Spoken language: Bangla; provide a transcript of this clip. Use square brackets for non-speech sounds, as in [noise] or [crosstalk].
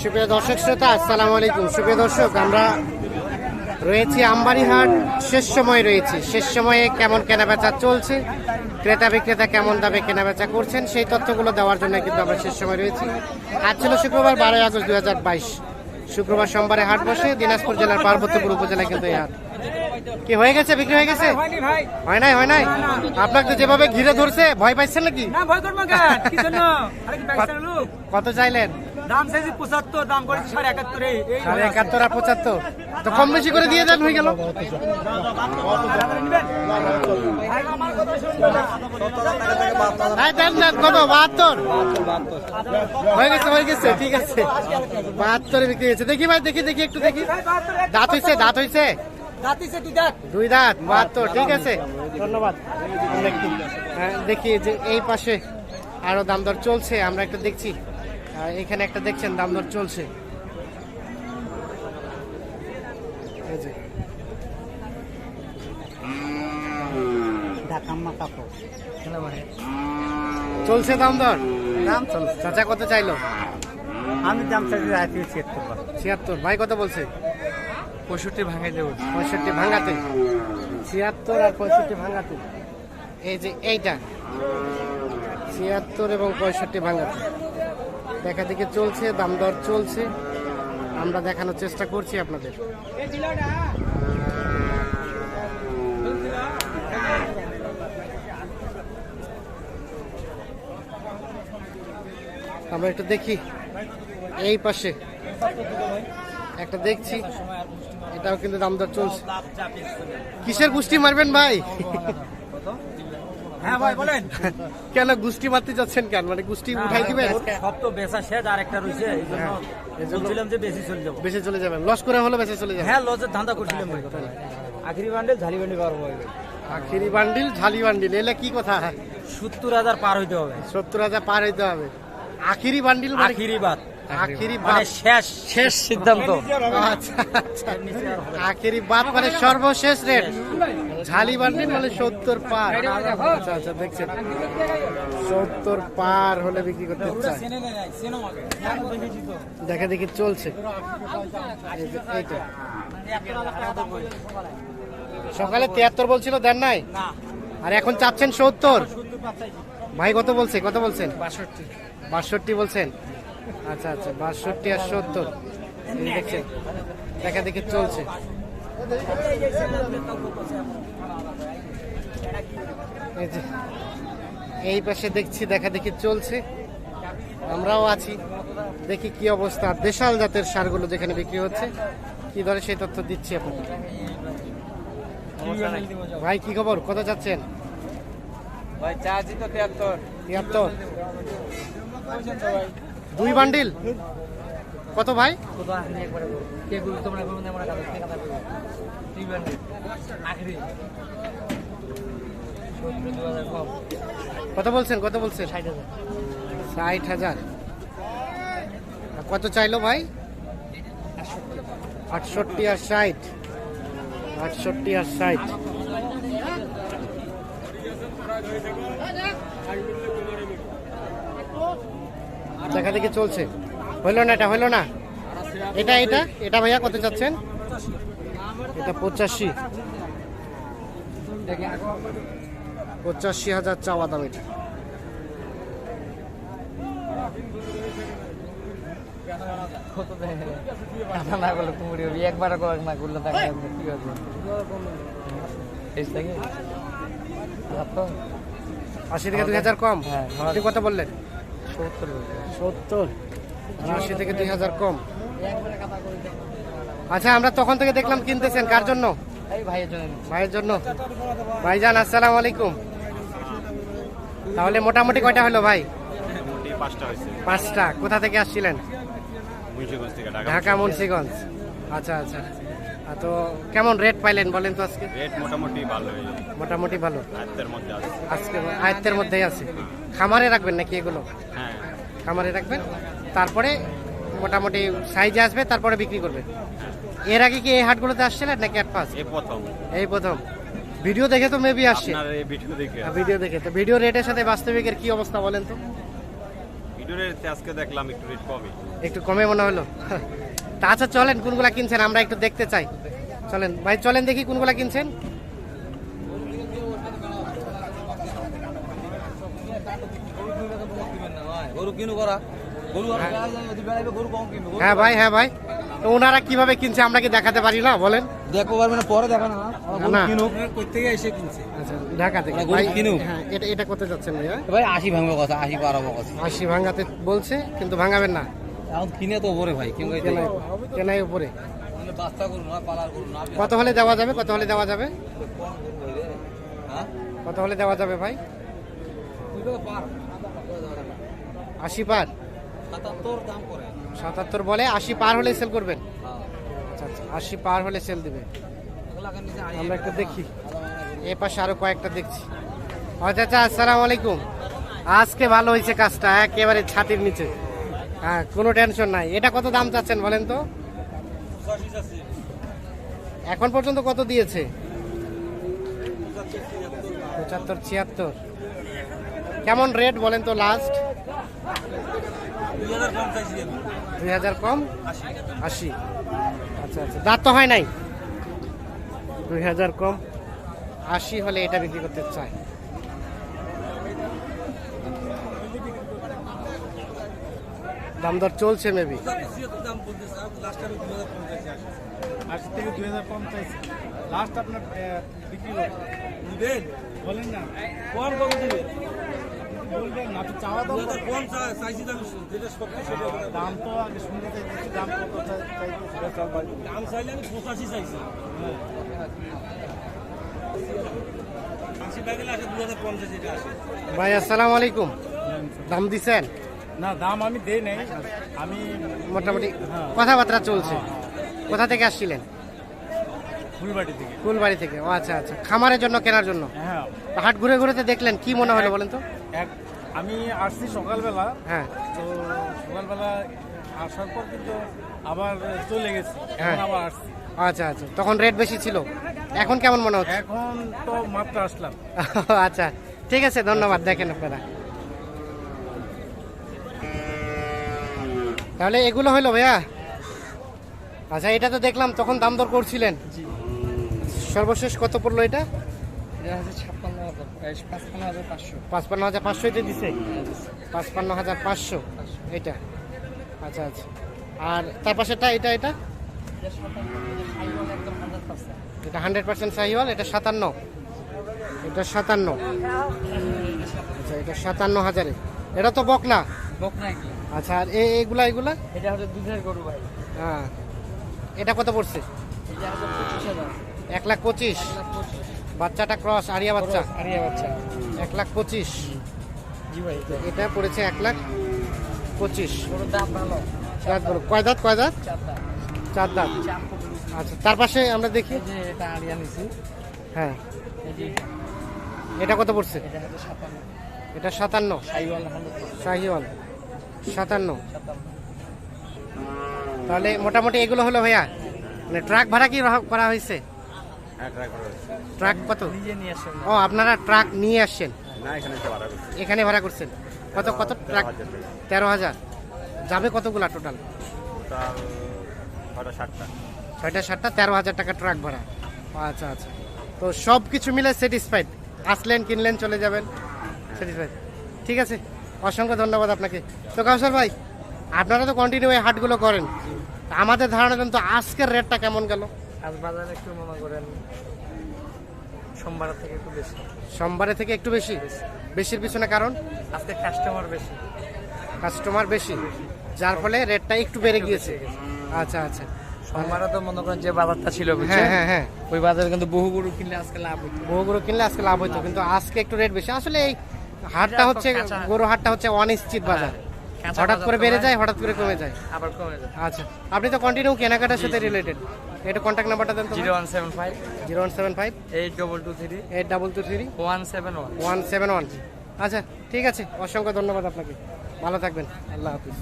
সুপ্রিয় দর্শক শ্রোতা, আসসালামু আলাইকুম। সুপ্রিয় দর্শক, আমরা রয়েছি আমবাড়িহাট। শেষ সময় রয়েছি। শেষ সময়ে কেমন কেনাবেচা চলছে? ক্রেতা বিক্রেতা কেমন দামে কেনাবেচা করছেন? সেই তথ্যগুলো দেওয়ার জন্য কিন্তু আমরা শেষ সময় রয়েছি। আজ ছিল শুক্রবার, বারোই আগস্ট দুই হাজার বাইশ। শুক্রবার সোমবারে হাট বসে দিনাজপুর জেলার পার্বতীপুর উপজেলায় কিন্তু এই হাট। কি হয়ে গেছে? বিক্রি হয়ে গেছে? হয় নাই হয় নাই? আপনাকে যেভাবে ঘিরে ধরছে ভয় পাইছেন নাকি? কত চাইলেন? দাম চাইছি পঁচাত্তর দাম করেছি সাড়ে একাত্তরে সাড়ে একাত্তর আর পঁচাত্তর। তো কম বেশি করে দিয়ে দেন হয়ে গেল। দেন দেন কত? বাহাত্তর। গেছে হয়ে গেছে ঠিক আছে। বাহাত্তরে বিক্রি হয়েছে। দেখি ভাই দেখি দেখি একটু দেখি। দাঁত হয়েছে দাঁত দেখ দুই দাঁত। বাহাত্তর ঠিক আছে? ধন্যবাদ। আমরা একটু, হ্যাঁ, দেখি যে এই পাশে আরও দাম দর চলছে আমরা একটু দেখছি। এখানে একটা দেখছেন দাম দর চলছে। চলছে দাম দর? দাম চলছে চাচা কত চাইলো? আমি দাম চাইছি ছিয়াত্তর। ছিয়াত্তর ভাই কত বলছে? পঁয়ষট্টি ভাঙাই দেবো। পঁয়ষট্টি ভাঙাতে? ছিয়াত্তর আর পঁয়ষট্টি ভাঙাতে। এই যে এইটা, ছিয়াত্তর এবং পঁয়ষট্টি ভাঙাতে। দেখা দেখি চলছে, দাম দর চলছে। আমরা দেখানোর চেষ্টা করছি আপনাদের। আমরা একটু দেখি। এই পাশে। একটা দেখছি। এটাও কিন্তু দাম দর চলছে কিসের গুষ্টি মারবেন ভাই? হ্যাঁ ভাই বলেন। কেন গুষ্টি মারতে যাচ্ছেন কেন? মানে গুষ্টি উঠাই দিবেন? সব তো বেচা শেষ আর একটা রয়েছে হ্যাঁ, বলছিলাম যে বেশি চলে যাব। বেঁচে চলে যাবেন। লস করে হলে বেঁচে চলে যাবেন। হ্যাঁ লজের ধান্দা করছিলাম ভাই। আখরি বান্ডেল ঝালি বান্ডেল পারব আখিরি বান্ডিল ঝালি বান্ডিল এলে কি কথা? সত্তর হাজার পার হইতে হবে। সত্তর হাজার পার হইতে হবে। আখিরি বান্ডিল মানে আখিরি বাদ। মানে শেষ শেষ সিদ্ধান্ত। আচ্ছা আচ্ছা। বাদ মানে সর্বশেষ রেট ঝালি বান্ডিল মানে সত্তর পার। আচ্ছা আচ্ছা দেখছেন। সত্তর পার হলে বিক্রি করতে চায়। দেখা দেখি চলছে। এইটা সকালে তিয়াত্তর বলছিল দেন নাই? আর এখন চাচ্ছেন সত্তর? ভাই কত বলছে? কত বলছেন? বাষট্টি। বাষট্টি বলছেন। আচ্ছা আচ্ছা বাষট্টি আর সত্তর। দেখছেন দেখা দেখি চলছে। এই পাশে দেখছি দেখা দেখি চলছে। আমরাও আছি দেখি কি অবস্থা। দেশাল জাতের সারগুলো যেখানে বিক্রি হচ্ছে কি ধরে সেই তথ্য দিচ্ছি আপনাকে। ভাই কি খবর? কত যাচ্ছেন? ভাই চার্জি তো তিয়াত্তর। তিয়াত্তর। দুই বান্ডিল? কত ভাই? কত বলছেন কত বলছেন? ষাট হাজার। কত চাইলো ভাই? আটষট্টি আর ষাট। আটষট্টি আর ষাট। দেখা দেখি চলছে। হইল না এটা হইল না? এটা এটা এটা ভাইয়া কত চাচ্ছেন? এটা পঁচাশি। পঁচাশি হাজার চাওয়া দাম এটা। না করলে কুমড়ি হবে একবার করে না করলে দেখা কি হবে আশি থেকে দুই হাজার কম? হ্যাঁ, আপনি কত বললেন। সত্তর আশি থেকে দুই হাজার কম। আচ্ছা আমরা তখন থেকে দেখলাম কিনতেছেন। কার জন্য? ভাইয়ের জন্য। ভাইয়ের জন্য। ভাইজান আসসালামু আলাইকুম। তাহলে মোটামুটি কয়টা হলো ভাই? পাঁচটা কোথা থেকে আসছিলেন? ঢাকা ঢাকা মুন্সিগঞ্জ। আচ্ছা আচ্ছা। তো কেমন রেট পাইলেন বলেন তো আজকে? রেট মোটামুটি ভালো। মোটামুটি ভালো। আয়ত্তের মধ্যে আছে। আজকে আয়ত্তের মধ্যেই আছে। খামারে রাখবেন নাকি এগুলো? হ্যাঁ। খামারে রাখবেন। তারপরে মোটামুটি সাইজে আসবে তারপরে বিক্রি করবেন। এর আগে কি এই হাটগুলোতে আসছিলেন নাকি এক পাঁচ এই প্রথম। এই প্রথম। ভিডিও দেখে তো মেবি আসছে। ভিডিও দেখে। ভিডিও দেখে। তো ভিডিও রেটের সাথে বাস্তবিকের কি অবস্থা বলেন তো? একটু রেট আজকে দেখলাম একটু রেট কমই। একটু কমে মনে হলো। তা আচ্ছা চলেন কোনগুলা কিনছেন? আমরা একটু দেখতে চাই। চলেন ভাই চলেন দেখি কোনগুলা কিনছেন। হ্যাঁ ভাই হ্যাঁ ভাই। তো ওনারা কীভাবে কিনছে আমরা কি দেখাতে পারি না? বলেন। দেখো পারবে না পরে দেখা না। এসে কিনছে আচ্ছা ঢাকা থেকে। ভাই। হ্যাঁ এটা এটা কত যাচ্ছেন ভাইয়া? ভাই আশি ভাঙবো কথা আশি বাড়াবো কথা আশি ভাঙাতে বলছে কিন্তু ভাঙাবেন না। এখন কিনে তো ওপরে ভাই কিনে কেনাই কেনাই উপরে। বাস্তা করু না পালার করু না কত হলে দেওয়া যাবে? কত হলে দেওয়া যাবে? হ্যাঁ? কত হলে দেওয়া যাবে ভাই? আশি পার। সাতাত্তর বলে আশি পার হলে সেল করবেন? হ্যাঁ। আচ্ছা আচ্ছা আশি পার হলে সেল দিবে আমরা একটু দেখি। এ পাশে আরও কয়েকটা দেখছি। আচ্ছা চাচা আসসালামু আলাইকুম। আজকে ভালো হয়েছে কাজটা একেবারে ছাতির নিচে। হ্যাঁ কোনো টেনশন নাই। এটা কত দাম চাচ্ছেন বলেন তো? এখন পর্যন্ত কত দিয়েছে? পঁচাত্তর, ছিয়াত্তর। কেমন রেট বলেন তো লাস্ট দুই হাজার কম? আশি। আচ্ছা আচ্ছা। দাঁত তো হয় নাই? দুই হাজার কম। আশি হলে এটা বিক্রি করতে চাই দাম দর চলছে মেবি। আশি থেকে দুই হাজার কম চাইছি লাস্ট আপনার বিক্রি বলেন না বলবেন আপনি চাওয়া দাম চাইছি দাম যেটা সত্যি সেটা দাম তো আগে শুনতে চাইছি দাম কত দাম চাইলে আমি পঁচাশি চাইছি। আসে। ভাই আসসালামু আলাইকুম। দাম দিছেন? না দাম আমি দেই নাই। আমি মোটামুটি হ্যাঁ। কথাবার্তা চলছে। কোথা থেকে আসছিলেন? ফুলবাড়ি থেকে। ফুলবাড়ি থেকে। ও আচ্ছা আচ্ছা। খামারের জন্য কেনার জন্য? হ্যাঁ। হাট ঘুরে ঘুরেতে দেখলেন কি মনে হলো বলেন তো? এক আমি আসছি সকালবেলা। হ্যাঁ। তো সকালবেলা আসার পর কিন্তু আবার চলে গেছি। হ্যাঁ। এখন আবার আসছি। আচ্ছা আচ্ছা। তখন রেট বেশি ছিল। এখন কেমন মনে হচ্ছে? এখন তো মাত্র আসলাম। [laughs] আচ্ছা ঠিক আছে ধন্যবাদ। দেখেন আপনারা। তাহলে এগুলো হলো ভাইয়া? আচ্ছা এটা তো দেখলাম তখন দাম দর করছিলেন। সর্বশেষ কত পড়ল এটা? পাঁচপান্ন হাজার পাঁচশো। এটা দিছে? পাঁচপান্ন হাজার পাঁচশো এটা। আচ্ছা আচ্ছা। আর তার পাশেরটা এটা এটা? এটা হান্ড্রেড পার্সেন্ট এটা হান্ড্রেড পার্সেন্ট সাহিওয়াল এটা সাতান্ন। এটা সাতান্ন। আচ্ছা এটা সাতান্ন হাজারে। এটা তো বকনা। আচ্ছা আর এ- এগুলা এগুলা? এটা হচ্ছে দুধের গরু ভাই। হ্যাঁ। এটা কত পড়ছে? এক লাখ পঁচিশ। বাচ্চাটা ক্রস আরিয়া বাচ্চা। আরিয়া বাচ্চা। এক লাখ পঁচিশ। জি ভাই এটা পড়েছে এক লাখ পঁচিশ। দাম ভালো। দাঁত বড়। কয় দাঁত কয় দাঁত? চার দাঁত। আচ্ছা তার পাশে আমরা দেখি। এটা আরিয়া নিছি। হ্যাঁ। এটা। কত পড়ছে? এটা সাতান্ন। এটা সাতান্ন। সাইওয়াল শাহিওয়াল সাতান্ন। তাহলে মোটামুটি এগুলো হলো ভাইয়া মানে ট্রাক ভাড়া কি করা হয়েছে? হ্যাঁ হয়েছে। ট্রাক কত? ও আপনারা ট্রাক নিয়ে আসছেন না এখানে ভাড়া করছেন। কত কত ট্রাক? তেরো হাজার যাবে কতগুলা টোটাল ছয়টা সাতটা। তেরো হাজার টাকা ট্রাক ভাড়া। আচ্ছা আচ্ছা। তো সব কিছু মিলে স্যাটিসফাইড আসলেন কিনলেন চলে যাবেন? স্যাটিসফাইড ঠিক আছে? অসংখ্য ধন্যবাদ আপনাকে। তো কাউসার ভাই আপনারা তো কন্টিনিউ এই হাটগুলো করেন। আমাদের ধারণা কিন্তু আজকের রেটটা কেমন গেল? আজ বাজারে একটু মনে করেন সোমবার থেকে একটু বেশি। সোমবারে থেকে একটু বেশি? বেশির পিছনে কারণ? আজকে কাস্টমার বেশি। কাস্টমার বেশি। যার ফলে রেটটা একটু বেড়ে গিয়েছে। আচ্ছা আচ্ছা। সোমবারে তো মনে করেন যে বাজারটা ছিল হ্যাঁ বুঝছেন? হ্যাঁ হ্যাঁ ওই বাজারে কিন্তু বহু গরু কিনলে আজকে লাভ হতো বহুগুলো কিনলে আজকে লাভ হইতো কিন্তু আজকে একটু রেট বেশি। আসলে এই হাটটা হচ্ছে। গরু হাটটা হচ্ছে অনিশ্চিত বাজার। হঠাৎ করে বেড়ে যায় হঠাৎ করে কমে যায়। আবার কমে যায়। আচ্ছা আপনি তো কন্টিনিউ কেনাকাটার সাথে রিলেটেড এটা কন্ট্যাক্ট নাম্বারটা দেন তো zero one seven five. Zero one seven five. Eight double two three. Eight double two three. One one. One seven one. আচ্ছা ঠিক আছে অসংখ্য ধন্যবাদ আপনাকে। ভালো থাকবেন। আল্লাহ হাফিজ।